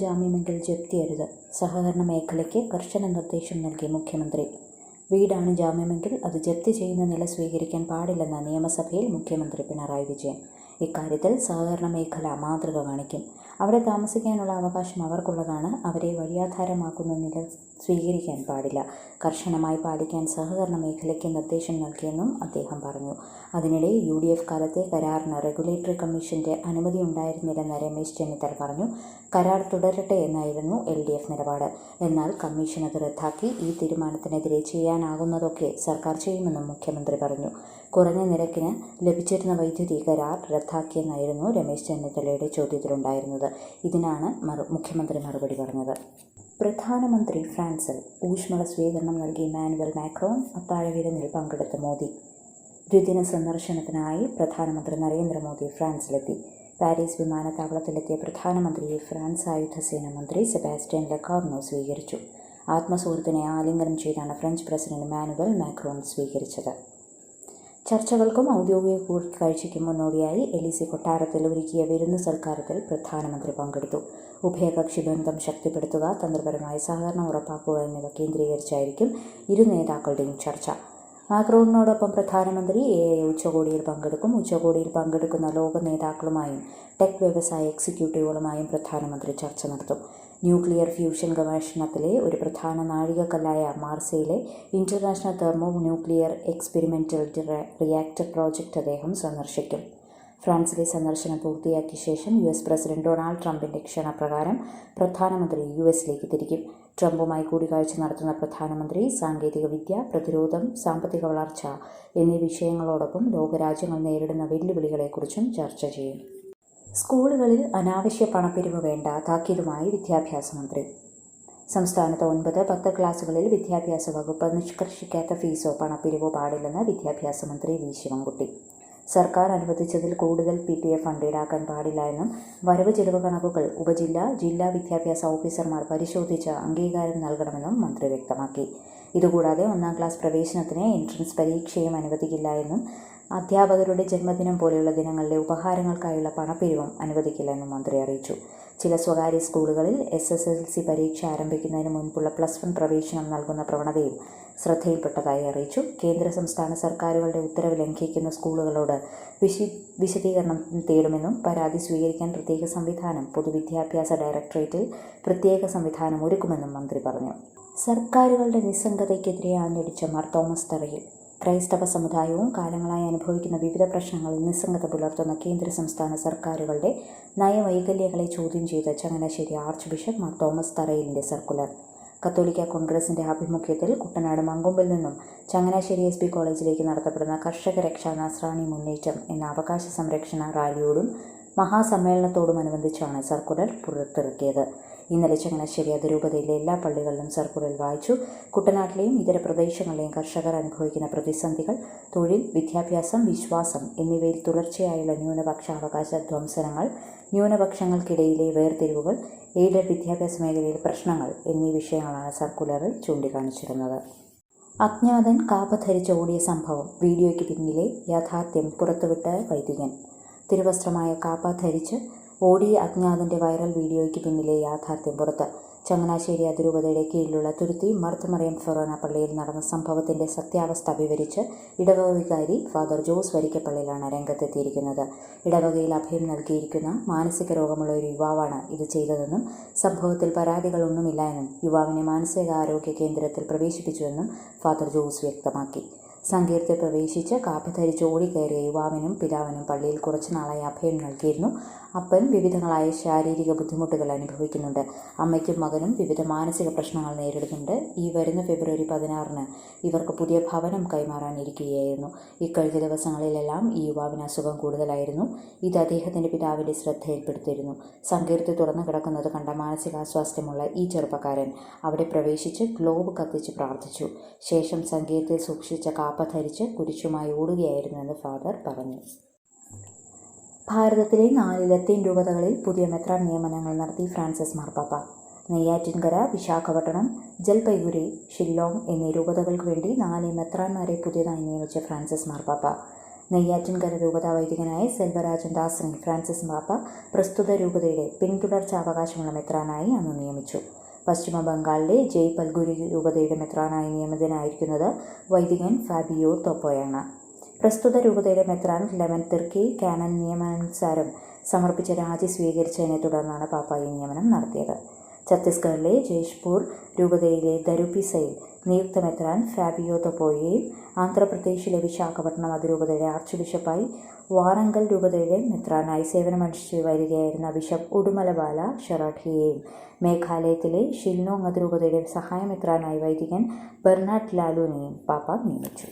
ജാമ്യമെങ്കിൽ ജപ്തിയരുത് സഹകരണ മേഖലയ്ക്ക് കർശന നിർദ്ദേശം നൽകി മുഖ്യമന്ത്രി. വീടാണ് ജാമ്യമെങ്കിൽ അത് ജപ്തി ചെയ്യുന്ന നില സ്വീകരിക്കാൻ പാടില്ലെന്ന നിയമസഭയിൽ മുഖ്യമന്ത്രി പിണറായി വിജയൻ. ഇക്കാര്യത്തിൽ സഹകരണ മേഖല മാതൃക കാണിക്കും. അവിടെ താമസിക്കാനുള്ള അവകാശം അവർക്കുള്ളതാണ് അവരെ വഴിയാധാരമാക്കുന്ന നില സ്വീകരിക്കാൻ പാടില്ല. കർശനമായി പാലിക്കാൻ സഹകരണ മേഖലയ്ക്ക് നിർദ്ദേശം നൽകിയെന്നും അദ്ദേഹം പറഞ്ഞു. അതിനിടെ യു ഡി എഫ് കാലത്തെ കരാറിന് റെഗുലേറ്ററി കമ്മീഷന്റെ അനുമതി ഉണ്ടായിരുന്നില്ലെന്ന് രമേശ് ചെന്നിത്തല പറഞ്ഞു. കരാർ തുടരട്ടെ എന്നായിരുന്നു എൽ ഡി എഫ് നിലപാട്. എന്നാൽ കമ്മീഷൻ അത് റദ്ദാക്കി ഈ തീരുമാനത്തിനെതിരെ ചെയ്യാനാകുന്നതൊക്കെ സർക്കാർ ചെയ്യുമെന്നും മുഖ്യമന്ത്രി പറഞ്ഞു. കുറഞ്ഞ നിരക്കിന് ലഭിച്ചിരുന്ന വൈദ്യുതി കരാർ റദ്ദാക്കിയെന്നായിരുന്നു രമേശ് ചെന്നിത്തലയുടെ ചോദ്യത്തിലുണ്ടായിരുന്നത്. ഇതിനാണ് മുഖ്യമന്ത്രി മറുപടി പറഞ്ഞത്. പ്രധാനമന്ത്രി ഫ്രാൻസിൽ ഊഷ്മള സ്വീകരണം നൽകി മാനുവൽ മാക്രോൺ അത്താഴ വിരുന്നിൽ പങ്കെടുത്ത മോദി. ദ്വിദിന സന്ദർശനത്തിനായി പ്രധാനമന്ത്രി നരേന്ദ്രമോദി ഫ്രാൻസിലെത്തി. പാരീസ് വിമാനത്താവളത്തിലെത്തിയ പ്രധാനമന്ത്രിയെ ഫ്രാൻസ് ആയുധസേന മന്ത്രി സെബാസ്റ്റ്യൻ ലക്കാർണോ സ്വീകരിച്ചു. ആത്മസുഹൃത്തിനെ ആലിംഗനം ചെയ്താണ് ഫ്രഞ്ച് പ്രസിഡന്റ് മാനുവൽ മാക്രോൺ സ്വീകരിച്ചത്. ചർച്ചകൾക്കും ഔദ്യോഗിക കൂടിക്കാഴ്ചയ്ക്കും മുന്നോടിയായി എലിസി കൊട്ടാരത്തിൽ ഒരുക്കിയ വിരുന്ന് സൽക്കാരത്തിൽ പ്രധാനമന്ത്രി പങ്കെടുത്തു. ഉഭയകക്ഷി ബന്ധം ശക്തിപ്പെടുത്തുക തന്ത്രപരമായ സഹകരണം ഉറപ്പാക്കുക എന്നിവ കേന്ദ്രീകരിച്ചായിരിക്കും ഇരു നേതാക്കളുടെയും ചർച്ച. മാക്രോണിനോടൊപ്പം പ്രധാനമന്ത്രി എ ഐ ഉച്ചകോടിയിൽ പങ്കെടുക്കും. ഉച്ചകോടിയിൽ പങ്കെടുക്കുന്ന ലോക നേതാക്കളുമായും ടെക് വ്യവസായ എക്സിക്യൂട്ടീവുകളുമായും പ്രധാനമന്ത്രി ചർച്ച നടത്തും. ന്യൂക്ലിയർ ഫ്യൂഷൻ ഗവേഷണത്തിലെ ഒരു പ്രധാന നാഴികക്കല്ലായ മാർസയിലെ international thermonuclear experimental reactor project അദ്ദേഹം സന്ദർശിക്കും. ഫ്രാൻസിലെ സന്ദർശനം പൂർത്തിയാക്കിയ ശേഷം യു എസ് പ്രസിഡന്റ് ഡൊണാൾഡ് ട്രംപിന്റെ ക്ഷണപ്രകാരം പ്രധാനമന്ത്രി യു എസിലേക്ക് തിരിക്കും. ട്രംപുമായി കൂടിക്കാഴ്ച നടത്തുന്ന പ്രധാനമന്ത്രി സാങ്കേതികവിദ്യ പ്രതിരോധം സാമ്പത്തിക വളർച്ച എന്നീ വിഷയങ്ങളോടൊപ്പം ലോകരാജ്യങ്ങൾ നേരിടുന്ന വെല്ലുവിളികളെക്കുറിച്ചും ചർച്ച ചെയ്യും. സ്കൂളുകളിൽ അനാവശ്യ പണപ്പിരിവ് വേണ്ട താക്കീതുമായി വിദ്യാഭ്യാസ മന്ത്രി. സംസ്ഥാനത്ത് ഒൻപത് പത്ത് ക്ലാസുകളിൽ വിദ്യാഭ്യാസ വകുപ്പ് നിഷ്കർഷിക്കാത്ത ഫീസോ പണപ്പിരിവോ പാടില്ലെന്ന് വിദ്യാഭ്യാസ മന്ത്രി വി. ശിവൻകുട്ടി. സർക്കാർ അനുവദിച്ചതിൽ കൂടുതൽ പി ടി എ ഫണ്ട് ഈടാക്കാൻ പാടില്ല എന്നും വരവ് ചെലവ് കണക്കുകൾ ഉപജില്ല ജില്ലാ വിദ്യാഭ്യാസ ഓഫീസർമാർ പരിശോധിച്ച് അംഗീകാരം നൽകണമെന്നും മന്ത്രി വ്യക്തമാക്കി. ഇതുകൂടാതെ ഒന്നാം ക്ലാസ് പ്രവേശനത്തിന് എൻട്രൻസ് പരീക്ഷയും അനുവദിക്കില്ല എന്നും അധ്യാപകരുടെ ജന്മദിനം പോലെയുള്ള ദിനങ്ങളിലെ ഉപഹാരങ്ങൾക്കായുള്ള പണപ്പിരിവും അനുവദിക്കില്ലെന്നും മന്ത്രി അറിയിച്ചു. ചില സ്വകാര്യ സ്കൂളുകളിൽ എസ് എസ് എൽ സി പരീക്ഷ ആരംഭിക്കുന്നതിന് മുൻപുള്ള പ്ലസ് വൺ പ്രവേശനം നൽകുന്ന പ്രവണതയും ശ്രദ്ധയിൽപ്പെട്ടതായി അറിയിച്ചു. കേന്ദ്ര സംസ്ഥാന സർക്കാരുകളുടെ ഉത്തരവ് ലംഘിക്കുന്ന സ്കൂളുകളോട് വിശി വിശദീകരണം തേടുമെന്നും പരാതി സ്വീകരിക്കാൻ പ്രത്യേക സംവിധാനം പൊതുവിദ്യാഭ്യാസ ഡയറക്ടറേറ്റിൽ പ്രത്യേക സംവിധാനം ഒരുക്കുമെന്നും മന്ത്രി പറഞ്ഞു. സർക്കാരുകളുടെ നിസ്സംഗതയ്ക്കെതിരെ ആഞ്ഞടിച്ച മാർ തോമസ് തറയിൽ ക്രൈസ്തവ സമുദായവും കാലങ്ങളായി അനുഭവിക്കുന്ന വിവിധ പ്രശ്നങ്ങളിൽ നിസ്സംഗത പുലർത്തുന്ന കേന്ദ്ര സംസ്ഥാന സർക്കാരുകളുടെ നയവൈകല്യങ്ങളെ ചോദ്യം ചെയ്ത Changanassery archbishop Mar Thomas തറയിലിന്റെ സർക്കുലർ. കത്തോലിക്ക കോൺഗ്രസിന്റെ ആഭിമുഖ്യത്തിൽ കുട്ടനാട് മങ്കൊമ്പിൽ നിന്നും ചങ്ങനാശ്ശേരി എസ് പി കോളേജിലേക്ക് നടത്തപ്പെടുന്ന കർഷക രക്ഷാ നസ്രാണി മുന്നേറ്റം എന്ന അവകാശ സംരക്ഷണ റാലിയോടും മഹാസമ്മേളനത്തോടുമനുബന്ധിച്ചാണ് സർക്കുലർ പുറത്തിറക്കിയത്. ഇന്നലെ ചങ്ങനാശ്ശേരി അതിരൂപതയിലെ എല്ലാ പള്ളികളിലും സർക്കുലർ വായിച്ചു. കുട്ടനാട്ടിലെയും ഇതര പ്രദേശങ്ങളിലെയും കർഷകർ അനുഭവിക്കുന്ന പ്രതിസന്ധികൾ തൊഴിൽ വിദ്യാഭ്യാസം വിശ്വാസം എന്നിവയിൽ തുടർച്ചയായുള്ള ന്യൂനപക്ഷ അവകാശ ധ്വംസനങ്ങൾ ന്യൂനപക്ഷങ്ങൾക്കിടയിലെ വേർതിരിവുകൾ എയ്ഡഡ് വിദ്യാഭ്യാസ മേഖലയിലെ പ്രശ്നങ്ങൾ എന്നീ വിഷയങ്ങളാണ് സർക്കുലറിൽ ചൂണ്ടിക്കാണിച്ചിരുന്നത്. അജ്ഞാതൻ കാപ്പ ധരിച്ച് ഓടിയ സംഭവം വീഡിയോയ്ക്ക് പിന്നിലെ യാഥാർത്ഥ്യം പുറത്തുവിട്ട വൈദികൻ. തിരുവസ്ത്രമായ കാപ്പ ധരിച്ച് ഓടിയ അജ്ഞാതന്റെ വൈറൽ വീഡിയോയ്ക്ക് പിന്നിലെ യാഥാർത്ഥ്യം പുറത്ത്. ചങ്ങനാശ്ശേരി അതിരൂപതയുടെ കീഴിലുള്ള തുരുത്തി മർത്തമറിയം ഫെറോന പള്ളിയിൽ നടന്ന സംഭവത്തിന്റെ സത്യാവസ്ഥ വിവരിച്ച് ഇടവക വികാരി ഫാദർ ജോസ് വരിക്കപ്പള്ളിയിലാണ് രംഗത്തെത്തിയിരിക്കുന്നത്. ഇടവകയിൽ അഭയം നൽകിയിരിക്കുന്ന മാനസിക രോഗമുള്ള ഒരു യുവാവാണ് ഇത് ചെയ്തതെന്നും സംഭവത്തിൽ പരാതികളൊന്നുമില്ല എന്നും യുവാവിനെ മാനസികാരോഗ്യ കേന്ദ്രത്തിൽ പ്രവേശിപ്പിച്ചുവെന്നും ഫാദർ ജോസ് വ്യക്തമാക്കി. സങ്കീർത്തിൽ പ്രവേശിച്ച് കാപ്പ ധരിച്ച് ഓടിക്കയറിയ യുവാവിനും പിതാവിനും പള്ളിയിൽ കുറച്ചു നാളായി അഭയം നൽകിയിരുന്നു. അപ്പൻ വിവിധങ്ങളായ ശാരീരിക ബുദ്ധിമുട്ടുകൾ അനുഭവിക്കുന്നുണ്ട്. അമ്മയ്ക്കും മകനും വിവിധ മാനസിക പ്രശ്നങ്ങൾ നേരിടുന്നുണ്ട്. ഈ വരുന്ന ഫെബ്രുവരി പതിനാറിന് ഇവർക്ക് പുതിയ ഭവനം കൈമാറാനിരിക്കുകയായിരുന്നു. ഇക്കഴിഞ്ഞ ദിവസങ്ങളിലെല്ലാം ഈ യുവാവിന് അസുഖം കൂടുതലായിരുന്നു. ഇത് അദ്ദേഹത്തിന്റെ പിതാവിന്റെ ശ്രദ്ധയിൽപ്പെടുത്തിയിരുന്നു. സങ്കീർത്തി തുറന്നു കിടക്കുന്നത് കണ്ട മാനസികാസ്വാസ്ഥ്യമുള്ള ഈ ചെറുപ്പക്കാരൻ അവിടെ പ്രവേശിച്ച് ഗ്ലോബ് കത്തിച്ച് പ്രാർത്ഥിച്ചു. ശേഷം സങ്കീർത്തിൽ സൂക്ഷിച്ച കാപ്പ ധരിച്ച് കുരിശുമായി ഓടുകയായിരുന്നുവെന്ന് ഫാദർ പറഞ്ഞു. ഭാരതത്തിലെ നാല് ലത്തീൻ രൂപതകളിൽ പുതിയ മെത്രാൻ നിയമനങ്ങൾ നടത്തി ഫ്രാൻസിസ് മാർപ്പാപ്പ. നെയ്യാറ്റിൻകര വിശാഖപട്ടണം ജൽപൈഗുരി ഷില്ലോങ് എന്നീ രൂപതകൾക്ക് വേണ്ടി നാല് മെത്രാന്മാരെ പുതിയതായി നിയമിച്ച ഫ്രാൻസിസ് മാർപ്പാപ്പ. നെയ്യാറ്റിൻകര രൂപതാ വൈദികനായ സെൽവരാജൻ ദാസിനെ ഫ്രാൻസിസ് മാർപ്പ പ്രസ്തുത രൂപതയുടെ പിന്തുടർച്ചാവകാശമുള്ള മെത്രാനായി അന്ന് നിയമിച്ചു. പശ്ചിമ ബംഗാളിലെ ജയ് പൽഗുരി രൂപതയുടെ മെത്രാനായി നിയമിതനായിരിക്കുന്നത് വൈദികൻ ഫാബിയോ തോപ്പോയാണ്. പ്രസ്തുത രൂപതയുടെ മെത്രാൻ ലെവൻ തിർക്കി കാനൻ നിയമാനുസാരം സമർപ്പിച്ച രാജി സ്വീകരിച്ചതിനെ തുടർന്നാണ് പാപ്പായി നിയമനം നടത്തിയത്. ഛത്തീസ്ഗഡിലെ ജയ്ഷ്പൂർ രൂപതയിലെ ദരുപിസയിൽ നിയുക്ത മെത്രാൻ ഫാബിയോ തൊപ്പോയെയും ആന്ധ്രാപ്രദേശിലെ വിശാഖപട്ടണം അതിരൂപതയുടെ ആർച്ച് ബിഷപ്പായി വാറങ്കൽ രൂപതയുടെ മെത്രാനായി സേവനമനുഷ്ഠിച്ചു വരികയായിരുന്ന ബിഷപ്പ് ഉടുമലബാല ഷെറാഠിയെയും മേഘാലയത്തിലെ ഷില്ലോങ് അതിരൂപതയുടെ സഹായ മെത്രാനായി വൈദികൻ ബെർണാഡ് ലാലുവിനെയും പാപ്പ നിയമിച്ചു.